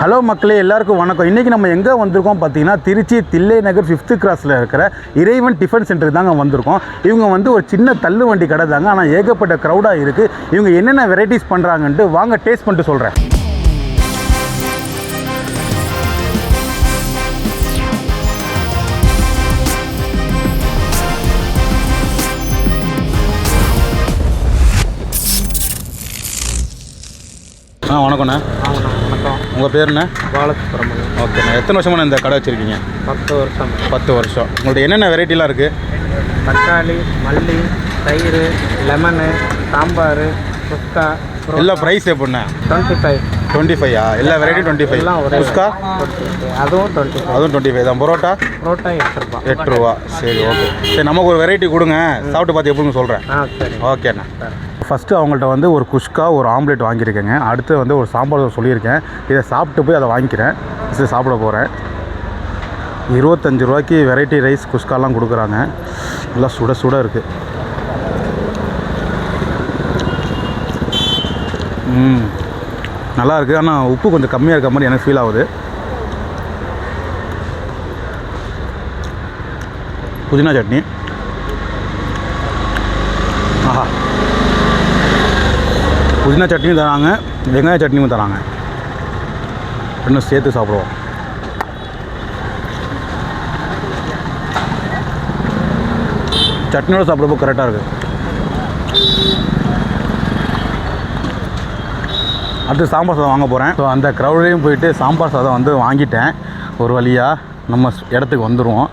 Hello மக்களே எல்லாருக்கும் வணக்கம். இன்றைக்கி நம்ம எங்கே வந்திருக்கோம் பார்த்தீங்கன்னா திருச்சி தில்லை நகர் ஃபிஃப்த்து கிராஸில் இருக்கிற இறைவன் டிஃபன் சென்டர் தாங்க வந்திருக்கோம். இவங்க வந்து ஒரு சின்ன தள்ளு வண்டி கடை தாங்க. ஆனால் ஏகப்பட்ட க்ரௌடாக இருக்குது இவங்க என்னென்ன வெரைட்டிஸ் பண்ணுறாங்கன்ட்டு வாங்க டேஸ்ட் பண்ணிட்டு சொல்கிறேன் ஆ வணக்கண்ணே வணக்கம். உங்கள் பேருண்ணே? பாலசுப்ரமணியம் ஓகேண்ணே. எத்தனை வருஷமான இந்த கடை வச்சுருக்கீங்க? பத்து வருஷம். பத்து வருஷம். உங்கள்ட்ட என்னென்ன வெரைட்டிலாம் இருக்குது தக்காளி மல்லி தயிர் லெமனு சாம்பார் குஸ்கா எல்லா ப்ரைஸ் எப்படிண்ணே? டுவெண்ட்டி ஃபைவ் டுவெண்ட்டி ஃபைவா எல்லா வெரைட்டியும் டுவெண்ட்டி ஃபைவ் எல்லாம் குஸ்கா? அதுவும் டுவெண்ட்டி ஃபைவ் அதுவும் டுவெண்ட்டி ஃபைவ் தான். பரோட்டா? புரோட்டா எட்டு ரூபா. எட்டு ரூபா. சரி ஓகே சரி நமக்கு ஒரு வெரைட்டி கொடுங்க. சாப்பிட்டு பார்த்து எப்படின்னு சொல்கிறேன் ஓகேண்ணா. ஃபஸ்ட்டு அவங்கள்ட்ட வந்து ஒரு குஷ்கா ஒரு ஆம்லேட் வாங்கியிருக்கேங்க. அடுத்து வந்து ஒரு சாம்பார் சொல்லியிருக்கேன். இதை சாப்பிட்டு போய் அதை வாங்கிக்கிறேன். இது சாப்பிட போகிறேன் இருபத்தஞ்சு ரூபாய்க்கு வெரைட்டி ரைஸ் குஷ்காலாம் கொடுக்குறாங்க. நல்லா சுட சுட இருக்குது ம். நல்லா இருக்குது ஆனால் உப்பு கொஞ்சம் கம்மியாக இருக்க மாதிரி எனக்கு ஃபீல் ஆகுது. புதினா சட்னி. ஆஹா. புதினா சட்னியும் தராங்க வெங்காய சட்னியும் தராங்க. இன்னும் சேர்த்து சாப்பிடுவோம். சட்னியோட சாப்பிட்றப்போ கரெக்டாக இருக்குது அடுத்து சாம்பார் சாதம் வாங்க போகிறேன் ஸோ அந்த க்ரௌட்லேயும் போயிட்டு சாம்பார் சாதம் வந்து வாங்கிட்டேன். ஒரு வழியாக நம்ம இடத்துக்கு வந்துடுவோம்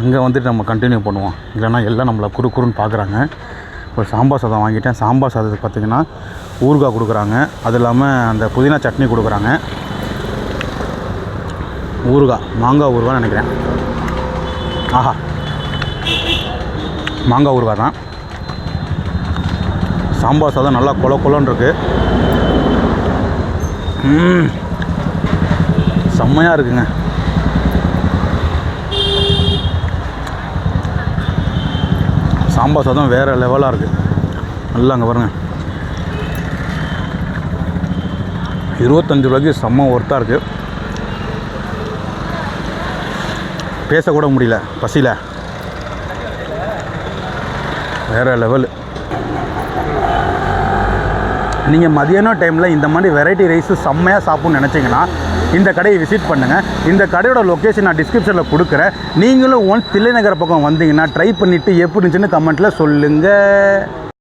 அங்கே வந்துட்டு நம்ம கண்டினியூ பண்ணுவோம். இல்லைன்னா எல்லாம் நம்மளை குறு குறுன்னு பார்க்குறாங்க ஒரு சாம்பார் சாதம் வாங்கிட்டேன். சாம்பார் சாதத்துக்கு பார்த்திங்கன்னா ஊறுகாய் கொடுக்குறாங்க. அது இல்லாமல் அந்த புதினா சட்னி கொடுக்குறாங்க. ஊறுகாய் மாங்காய் ஊறுகாய் நினைக்கிறேன். ஆஹா. மாங்காய் ஊறுகாய் தான். சாம்பார் சாதம் நல்லா கொல கொலன்னு இருக்குது செம்மையாக இருக்குங்க. சாம்பார் சாதம் வேறு லெவலாக இருக்குது நல்லா அங்கே பாருங்கள் இருபத்தஞ்சு ரூபாய்க்கு செம்ம ஒர்த்தாக இருக்குது பேசக்கூட முடியல பசியில். வேறு லெவலு நீங்கள் மதியானம் டைமில் இந்த மாதிரி வெரைட்டி ரைஸு செம்மையாக சாப்பிட்ணுன்னு நினச்சிங்கன்னா இந்த கடையை விசிட் பண்ணுங்கள் இந்த கடையோட லொக்கேஷன் நான் டிஸ்கிரிப்ஷனில் கொடுக்குறேன். நீங்களும் ஒன்ஸ் தில்லைநகர் பக்கம் வந்தீங்கன்னா ட்ரை பண்ணிவிட்டு எப்படி இருந்துச்சுன்னு கமெண்ட்டில் சொல்லுங்கள்